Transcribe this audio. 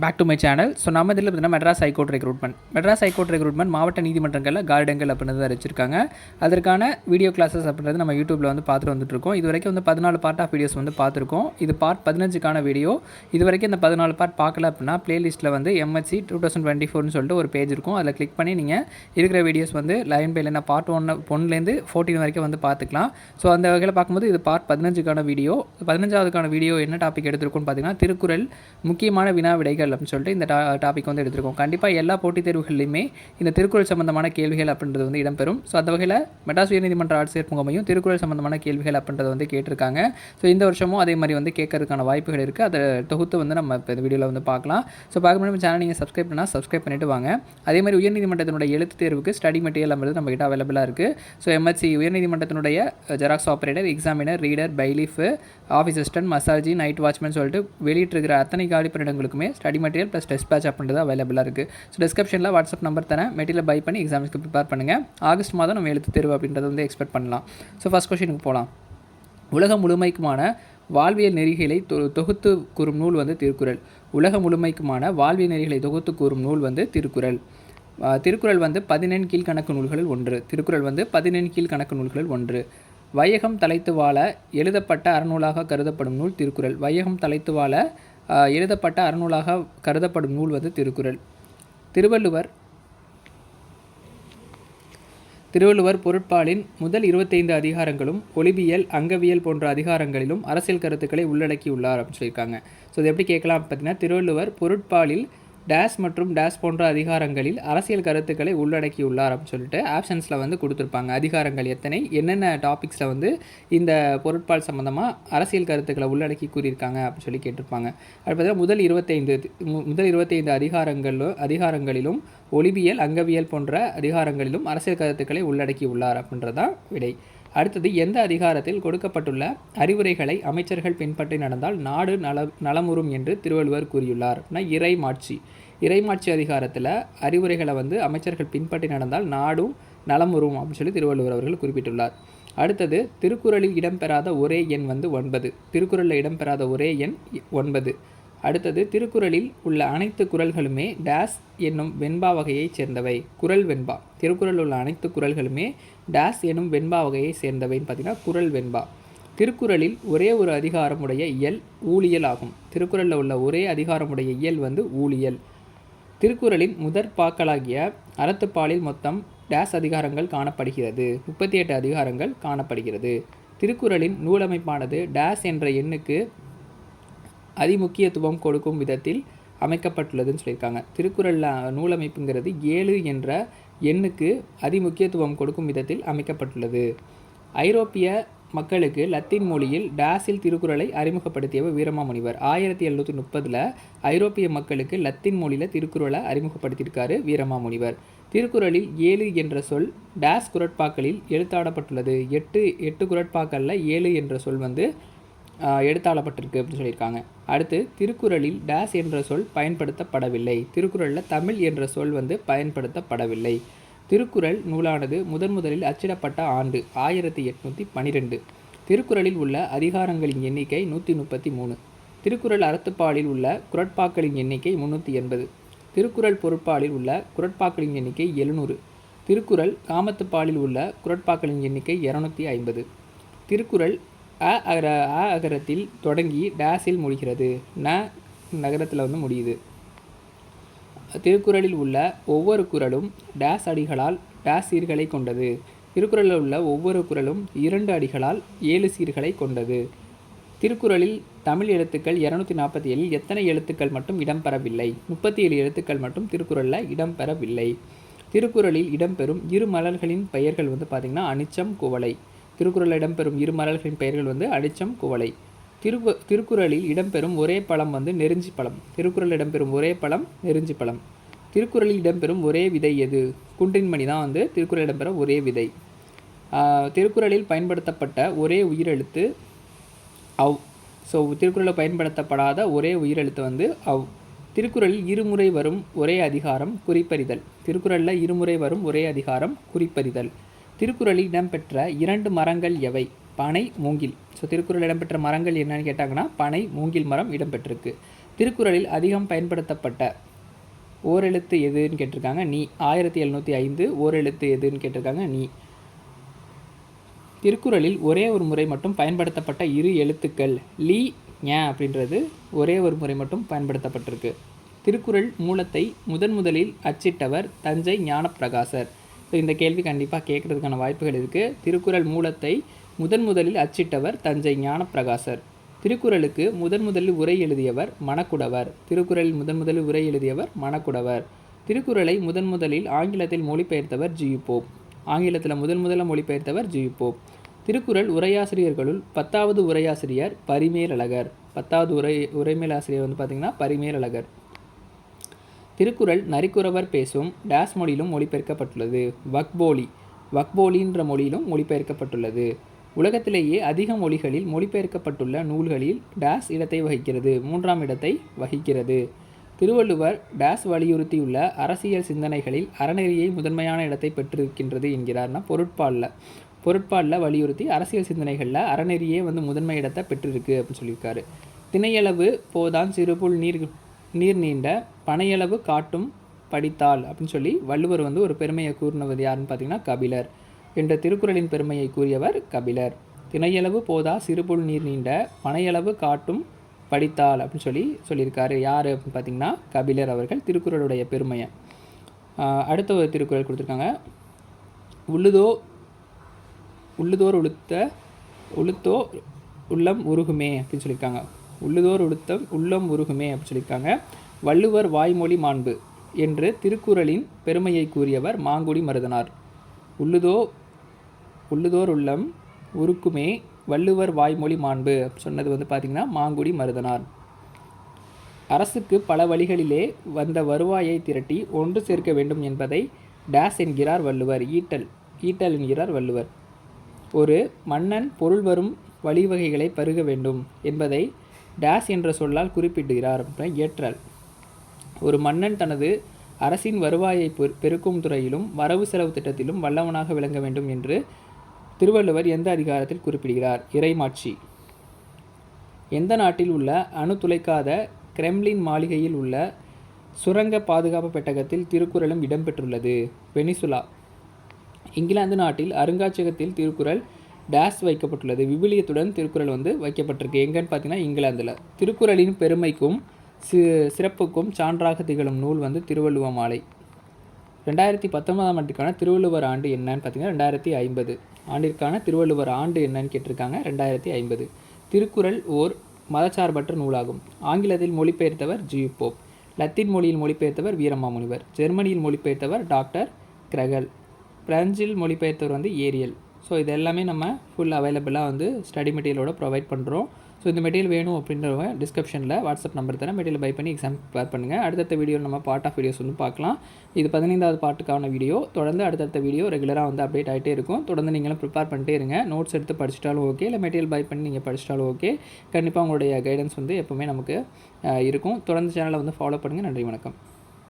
Back to my channel so நம்ம இதில் பார்த்தீங்கன்னா Madras high court recruitment Madras high court recruitment மாவட்ட நீதிமன்றங்களில் கார்டுங்க அப்படின்னு தான் வச்சிருக்காங்க அதற்கான வீடியோ கிளாஸஸ் அப்படின்றது நம்ம யூடியூப்பில் வந்து பார்த்துட்டு வந்துட்டுருக்கோம். இது வரைக்கும் வந்து பதினாலு பார்ட் ஆஃப் வீடியோஸ் வந்து பார்த்துருக்கோம். இது பார்ட் பதினஞ்சுக்கான வீடியோ இது வரைக்கும் இந்த பதினாலு பார்ட் பார்க்கல அப்படின்னா பிளேலிஸ்ட்டில் வந்து எம்எஸ்சி டூ தௌசண்ட் டுவெண்ட்டி ஃபோர்னு சொல்லிட்டு ஒரு பேஜ் இருக்கும். அதில் கிளிக் பண்ணி நீங்கள் இருக்கிற வீடியோஸ் வந்து லைன் பை லைனாக பார்ட் ஒன்று ஒன்லேருந்து ஃபோர்டீன் வரைக்கும் வந்து பார்த்துக்கலாம். ஸோ அந்த வகையில் பார்க்கும்போது இது பார்ட் பதினஞ்சுக்கான வீடியோ பதினஞ்சாவதுக்கான வீடியோ என்ன டாபிக் எடுத்துருக்கோன்னு பார்த்தீங்கன்னா திருக்குறள் முக்கியமான வினா விடைகள் அப்படின்னு சொல்லிட்டு இந்த டாபிக் வந்து எடுத்திருக்கோம். கண்டிப்பாக எல்லா போட்டித் தேர்வுகள்லையுமே இந்த திருக்குறள் சம்பந்தமான கேள்விகள் அப்படின்றது வந்து இடம்பெறும். ஸோ அந்த வகையில் மெட்ராஸ் உயர்நீதிமன்ற ஆட்சியர் முகமையும் திருக்குறள் சம்பந்தமான கேள்விகள் அப்படின்றத வந்து கேட்டிருக்காங்க. ஸோ இந்த வருஷமும் அதே மாதிரி வந்து கேட்கறதுக்கான வாய்ப்புகள் இருக்குது அதை தொகுத்து வந்து நம்ம இப்போ இந்த வீடியோவில் வந்து பார்க்கலாம். ஸோ பார்க்க முடியும் சேனல் நீங்கள் சப்ஸ்கிரைப் பண்ணால் சப்ஸ்கிரைப் பண்ணிட்டு வாங்க. அதே மாதிரி உயர்நீதிமன்றத்தினுடைய எழுத்து தேர்வுக்கு ஸ்டடி மெட்டீரியல் அப்படின்றது நம்மகிட்ட அவைலபிளாக இருக்குது ஸோ எம்எஸ்சி உயர்நீதிமன்றத்தினுடைய xerox operator examiner reader bailiff office assistant மசாஜி நைட் வாட்ச்மேன் சொல்லிட்டு வெளியிட்டிருக்கிற அத்தனை காலி பணியிடங்களுக்குமே study material plus test batch அப்படின்றது அவைலபிளாக இருக்குது ஸோ டிஸ்கிரிப்ஷனில் வாட்ஸ்அப் நம்பர் தரேன். மெட்டீரியல் பை பண்ணி எக்ஸாம்ஸ்க்கு ப்ரிப்பேர் பண்ணுங்கள் ஆகஸ்ட் மாதம் நம்ம எழுத்து தேர்வு அப்படின்றத வந்து எக்ஸ்பெக்ட் பண்ணலாம். ஸோ ஃபஸ்ட் கொஷினுக்கு போகலாம் உலகம் முழுமைக்குமான வாழ்வியல் நெறிகளை தொ தொகுத்து கூறும் நூல் வந்து திருக்குறள். உலக முழுமைக்குமான வாழ்வியல் நெறிகளை தொகுத்து கூறும் நூல் வந்து திருக்குறள். திருக்குறள் வந்து பதினெண் கீழ்கணக்கு நூல்களில் ஒன்று. திருக்குறள் வந்து பதினெண் கீழ்கணக்கு நூல்களில் ஒன்று. வையகம் தலைத்து வாழ எழுதப்பட்ட அறநூலாக கருதப்படும் நூல் திருக்குறள். வையகம் தலைத்து வாழ எழுதப்பட்ட அறநூலாக கருதப்படும் நூல் வந்து திருக்குறள். திருவள்ளுவர் திருவள்ளுவர் பொருட்பாலின் முதல் இருபத்தைந்து அதிகாரங்களும் ஒளிபியல் அங்கவியல் போன்ற அதிகாரங்களிலும் அரசியல் கருத்துக்களை உள்ளடக்கியுள்ளார் அப்படின்னு சொல்லியிருக்காங்க. ஸோ இது எப்படி கேட்கலாம் பார்த்தீங்கன்னா திருவள்ளுவர் பொருட்பாலில் டேஸ் மற்றும் டேஸ் போன்ற அதிகாரங்களில் அரசியல் கருத்துக்களை உள்ளடக்கியுள்ளார் அப்படின்னு சொல்லிட்டு ஆப்ஷன்ஸில் வந்து கொடுத்துருப்பாங்க. அதிகாரங்கள் எத்தனை? என்னென்ன டாபிக்ஸில் வந்து இந்த பொருட்பால் சம்மந்தமாக அரசியல் கருத்துக்களை உள்ளடக்கி கூறியிருக்காங்க அப்படின்னு சொல்லி கேட்டிருப்பாங்க. அது பார்த்தீங்கன்னா முதல் இருபத்தைந்து முதல் இருபத்தைந்து அதிகாரங்களும் அதிகாரங்களிலும் ஒளிவியல் அங்கவியல் போன்ற அதிகாரங்களிலும் அரசியல் கருத்துக்களை உள்ளடக்கி உள்ளார் அப்படின்றதான் விடை. அடுத்தது எந்த அதிகாரத்தில் கொடுக்கப்பட்டுள்ள அறிவுரைகளை அமைச்சர்கள் பின்பற்றி நடந்தால் நாடு நல நலமுறும் என்று திருவள்ளுவர் கூறியுள்ளார். அப்படின்னா இறைமாட்சி. இறைமாட்சி அதிகாரத்தில் அறிவுரைகளை வந்து அமைச்சர்கள் பின்பற்றி நடந்தால் நாடும் நலமுறும் அப்படின்னு சொல்லி திருவள்ளுவர் அவர்கள் குறிப்பிட்டுள்ளார். அடுத்தது திருக்குறளில் இடம்பெறாத ஒரே எண் வந்து ஒன்பது. திருக்குறளில் இடம்பெறாத ஒரே எண் ஒன்பது. அடுத்தது திருக்குறளில் உள்ள அனைத்து குரல்களுமே டேஸ் என்னும் வெண்பா வகையைச் சேர்ந்தவை. குரல் வெண்பா. திருக்குறளில் உள்ள அனைத்து குரல்களுமே டேஸ் என்னும் வெண்பா வகையை சேர்ந்தவைன்னு பார்த்தீங்கன்னா குரல் வெண்பா. திருக்குறளில் ஒரே ஒரு அதிகாரமுடைய இயல் ஊழியல் ஆகும். திருக்குறளில் உள்ள ஒரே அதிகாரமுடைய இயல் வந்து ஊழியல். திருக்குறளின் முதற் பாக்களாகிய அறத்துப்பாலில் மொத்தம் டேஸ் அதிகாரங்கள் காணப்படுகிறது. முப்பத்தி எட்டு அதிகாரங்கள் காணப்படுகிறது. திருக்குறளின் நூலமைப்பானது டேஸ் என்ற எண்ணுக்கு அதிமுக்கியத்துவம் கொடுக்கும் விதத்தில் அமைக்கப்பட்டுள்ளதுன்னு சொல்லியிருக்காங்க. திருக்குறளில் நூலமைப்புங்கிறது ஏழு என்ற எண்ணுக்கு அதிமுக்கியத்துவம் கொடுக்கும் விதத்தில் அமைக்கப்பட்டுள்ளது. ஐரோப்பிய மக்களுக்கு லத்தீன் மொழியில் டாஸில் திருக்குறளை அறிமுகப்படுத்தியவர் வீரமாமுனிவர். ஆயிரத்தி எழுநூற்றி முப்பதில் ஐரோப்பிய மக்களுக்கு லத்தீன் மொழியில் திருக்குறளை அறிமுகப்படுத்தியிருக்காரு வீரமாமுனிவர். திருக்குறளில் ஏழு என்ற சொல் டேஸ் குரட்பாக்களில் எழுத்தாடப்பட்டுள்ளது. எட்டு எட்டு குரட்பாக்களில் ஏழு என்ற சொல் வந்து எடுத்தாளப்பட்டிருக்கு அப்படின்னு சொல்லியிருக்காங்க. அடுத்து திருக்குறளில் டேஸ் என்ற சொல் பயன்படுத்தப்படவில்லை. திருக்குறளில் தமிழ் என்ற சொல் வந்து பயன்படுத்தப்படவில்லை. திருக்குறள் நூலானது முதன் முதலில் அச்சிடப்பட்ட ஆண்டு ஆயிரத்தி எட்நூற்றி பனிரெண்டு. திருக்குறளில் உள்ள அதிகாரங்களின் எண்ணிக்கை நூற்றி முப்பத்தி மூணு. திருக்குறள் அறத்துப்பாலில் உள்ள குரட்பாக்களின் எண்ணிக்கை முந்நூற்றி எண்பது. திருக்குறள் பொருட்பாலில் உள்ள குரட்பாக்களின் எண்ணிக்கை எழுநூறு. திருக்குறள் காமத்துப்பாலில் உள்ள குரட்பாக்களின் எண்ணிக்கை இரநூத்தி ஐம்பது. திருக்குறள் அ அகர அ அகரத்தில் தொடங்கி டேஸில் முடிகிறது. ந நகரத்தில் வந்து முடியுது. திருக்குறளில் உள்ள ஒவ்வொரு குரலும் டேஸ் அடிகளால் டேஸ் சீர்களை கொண்டது. திருக்குறளில் உள்ள ஒவ்வொரு குரலும் இரண்டு அடிகளால் ஏழு சீர்களை கொண்டது. திருக்குறளில் தமிழ் எழுத்துக்கள் இரநூத்தி நாற்பத்தி ஏழில் எத்தனை எழுத்துக்கள் மட்டும் இடம்பெறவில்லை? முப்பத்தி ஏழு எழுத்துக்கள் மட்டும் திருக்குறளில் இடம்பெறவில்லை. திருக்குறளில் இடம்பெறும் இரு மலர்களின் பெயர்கள் வந்து பார்த்திங்கன்னா அனிச்சம் குவளை. திருக்குறளில் இடம்பெறும் இரு மரல்களின் பெயர்கள் வந்து அடிச்சம் குவளை. திரு திருக்குறளில் இடம்பெறும் ஒரே பழம் வந்து நெருஞ்சி பழம். திருக்குறளில் இடம்பெறும் ஒரே பழம் நெருஞ்சி பழம். திருக்குறளில் இடம்பெறும் ஒரே விதை எது? குன்றின்மணி தான் வந்து திருக்குறள் இடம்பெறும் ஒரே விதை. திருக்குறளில் பயன்படுத்தப்பட்ட ஒரே உயிரெழுத்து அவ் ஸோ திருக்குறளில் பயன்படுத்தப்படாத ஒரே உயிரெழுத்து வந்து அவ் திருக்குறளில் இருமுறை வரும் ஒரே அதிகாரம் குறிப்பறிதல். திருக்குறளில் இருமுறை வரும் ஒரே அதிகாரம் குறிப்பறிதல். திருக்குறளில் இடம்பெற்ற இரண்டு மரங்கள் எவை? பனை மூங்கில். ஸோ திருக்குறள் இடம்பெற்ற மரங்கள் என்னன்னு கேட்டாங்கன்னா பனை மூங்கில் மரம் இடம்பெற்றிருக்கு. திருக்குறளில் அதிகம் பயன்படுத்தப்பட்ட ஓரெழுத்து எதுன்னு கேட்டிருக்காங்க? நீ. ஆயிரத்தி எழுநூற்றி ஐந்து ஓரெழுத்து எதுன்னு கேட்டிருக்காங்க? நீ. திருக்குறளில் ஒரே ஒரு முறை மட்டும் பயன்படுத்தப்பட்ட இரு எழுத்துக்கள் லீ ஞ அப்படின்றது ஒரே ஒரு முறை மட்டும் பயன்படுத்தப்பட்டிருக்கு. திருக்குறள் மூலத்தை முதன் முதலில் அச்சிட்டவர் தஞ்சை ஞானப்பிரகாசர். ஸோ இந்த கேள்வி கண்டிப்பாக கேட்குறதுக்கான வாய்ப்புகள் இருக்குது திருக்குறள் மூலத்தை முதன் முதலில் அச்சிட்டவர் தஞ்சை ஞானப்பிரகாசர். திருக்குறளுக்கு முதன் முதலில் உரை எழுதியவர் மணக்குடவர். திருக்குறளில் முதன் முதலில் உரை எழுதியவர் மணக்குடவர். திருக்குறளை முதன் முதலில் ஆங்கிலத்தில் மொழிபெயர்த்தவர் ஜி போப் ஆங்கிலத்தில் முதன் முதல்ல மொழிபெயர்த்தவர் ஜி போப் திருக்குறள் உரையாசிரியர்களுள் பத்தாவது உரையாசிரியர் பரிமேலழகர். பத்தாவது உரை உரைமேலாசிரியர் வந்து பார்த்திங்கன்னா பரிமேலழகர். திருக்குறள் நரிக்குறவர் பேசும் டேஸ் மொழியிலும் மொழிபெயர்க்கப்பட்டுள்ளது. வக்போலி. வக்போலின்ற மொழியிலும் மொழிபெயர்க்கப்பட்டுள்ளது. உலகத்திலேயே அதிக மொழிகளில் மொழிபெயர்க்கப்பட்டுள்ள நூல்களில் டேஸ் இடத்தை வகிக்கிறது. மூன்றாம் இடத்தை வகிக்கிறது. திருவள்ளுவர் டேஸ் வலியுறுத்தியுள்ள அரசியல் சிந்தனைகளில் அறநெறியை முதன்மையான இடத்தை பெற்றிருக்கின்றது என்கிறார்னா பொருட்பாலில். பொருட்பாலில் வலியுறுத்தி அரசியல் சிந்தனைகளில் அறநெறியே வந்து முதன்மை இடத்தை பெற்றிருக்கு அப்படின்னு சொல்லியிருக்காரு. திணையளவு போதான் சிறுபுல் நீர் நீர் நீண்ட பனையளவு காட்டும் படித்தாள் அப்படின்னு சொல்லி வள்ளுவர் வந்து ஒரு பெருமையை கூறினவர் யாருன்னு பார்த்தீங்கன்னா கபிலர். என்ற திருக்குறளின் பெருமையை கூறியவர் கபிலர். திணையளவு போதா சிறுபுல் நீர் நீண்ட பனையளவு காட்டும் படித்தாள் அப்படின்னு சொல்லி சொல்லியிருக்காரு. யார் அப்படின்னு பார்த்தீங்கன்னா கபிலர் அவர்கள் திருக்குறளுடைய பெருமையை. அடுத்த ஒரு திருக்குறள் கொடுத்துருக்காங்க. உள்ளுதோ உள்ளுதோர் உளுத்த உளுத்தோ உள்ளம் உருகுமே அப்படின்னு சொல்லியிருக்காங்க. உள்ளுதோர் உளுத்தம் உள்ளம் உருகுமே அப்படின்னு சொல்லியிருக்காங்க. வள்ளுவர் வாய்மொழி மாண்பு என்று திருக்குறளின் பெருமையை கூறியவர் மாங்குடி மருதனார். உள்ளுதோ உள்ளுதோர் உள்ளம் உருக்குமே வள்ளுவர் வாய்மொழி மாண்பு சொன்னது வந்து பார்த்திங்கன்னா மாங்குடி மருதனார். அரசுக்கு பல வழிகளிலே வந்த வருவாயை திரட்டி ஒன்று சேர்க்க வேண்டும் என்பதை டேஸ் என்கிறார் வள்ளுவர் ஈட்டல் ஈட்டல் என்கிறார் வள்ளுவர். ஒரு மன்னன் பொருள் வரும் வழிவகைகளை பருக வேண்டும் என்பதை டேஸ் என்ற சொல்லால் குறிப்பிடுகிறார். ஏற்றல். ஒரு மன்னன் தனது அரசின் வருவாயை பெருக்கும் துறையிலும் வரவு செலவு திட்டத்திலும் வல்லவனாக விளங்க வேண்டும் என்று திருவள்ளுவர் எந்த அதிகாரத்தில் குறிப்பிடுகிறார்? இறைமாட்சி. எந்த நாட்டில் உள்ள அணு துளைக்காத கிரெம்லின் மாளிகையில் உள்ள சுரங்க பாதுகாப்பு பெட்டகத்தில் திருக்குறளும் இடம்பெற்றுள்ளது? வெனிசுலா. இங்கிலாந்து நாட்டில் அருங்காட்சியகத்தில் திருக்குறள் டேஸ் வைக்கப்பட்டுள்ளது. விவிலியத்துடன் திருக்குறள் வந்து வைக்கப்பட்டிருக்கு. எங்கன்னு பார்த்தீங்கன்னா இங்கிலாந்தில். திருக்குறளின் பெருமைக்கும் சி சிறப்புக்கும் சான்றாக திகழும் நூல் வந்து திருவள்ளுவ மாலை ரெண்டாயிரத்தி பத்தொன்பதாம் ஆண்டுக்கான திருவள்ளுவர் ஆண்டு என்னன்னு பார்த்தீங்கன்னா ரெண்டாயிரத்தி ஐம்பது. ஆண்டிற்கான திருவள்ளுவர் ஆண்டு என்னன்னு கேட்டிருக்காங்க ரெண்டாயிரத்தி ஐம்பது. திருக்குறள் ஓர் மதச்சார்பற்ற நூலாகும். ஆங்கிலத்தில் மொழிபெயர்த்தவர் ஜி. போப். லத்தீன் மொழியில் மொழிபெயர்த்தவர் வீரமாமுனிவர். ஜெர்மனியில் மொழிபெயர்த்தவர் டாக்டர் கிரகல். பிரெஞ்சில் மொழிபெயர்த்தவர் வந்து ஏரியல். ஸோ இது எல்லாமே நம்ம ஃபுல் அவைலபிளாக வந்து ஸ்டடி மெட்டீரியலோட ப்ரொவைட் பண்ணுறோம் ஸோ இந்த மெட்டீரியல் வேணும் அப்படின்றவங்க டிஸ்கிரிப்ஷனில் வாட்ஸ்அப் நம்பர் தரேன். மெட்டீரியல் பை பண்ணி எக்ஸாம் ப்ரிப்பேர் பண்ணுங்கள் அடுத்தடுத்த வீடியோ நம்ம பார்ட் ஆஃப் வீடியோஸ் வந்து பார்க்கலாம். இது பதினைந்தாவது பாட்டுக்கான வீடியோ தொடர்ந்து அடுத்தடுத்த வீடியோ ரெகுலராக வந்து அப்டேட் ஆகிட்டே இருக்கும். தொடர்ந்து நீங்களும் ப்ரிப்பேர் பண்ணிட்டே இருங்க. நோட்ஸ் எடுத்து படிச்சிட்டாலும் ஓகே இல்லை மெட்டீரியல் பை பண்ணி நீங்கள் படிச்சிட்டாலும் ஓகே கண்டிப்பாக உங்களுடைய கைடன்ஸ் வந்து எப்போவுமே நமக்கு இருக்கும். தொடர்ந்து சேனலை வந்து ஃபாலோ பண்ணுங்கள் நன்றி வணக்கம்.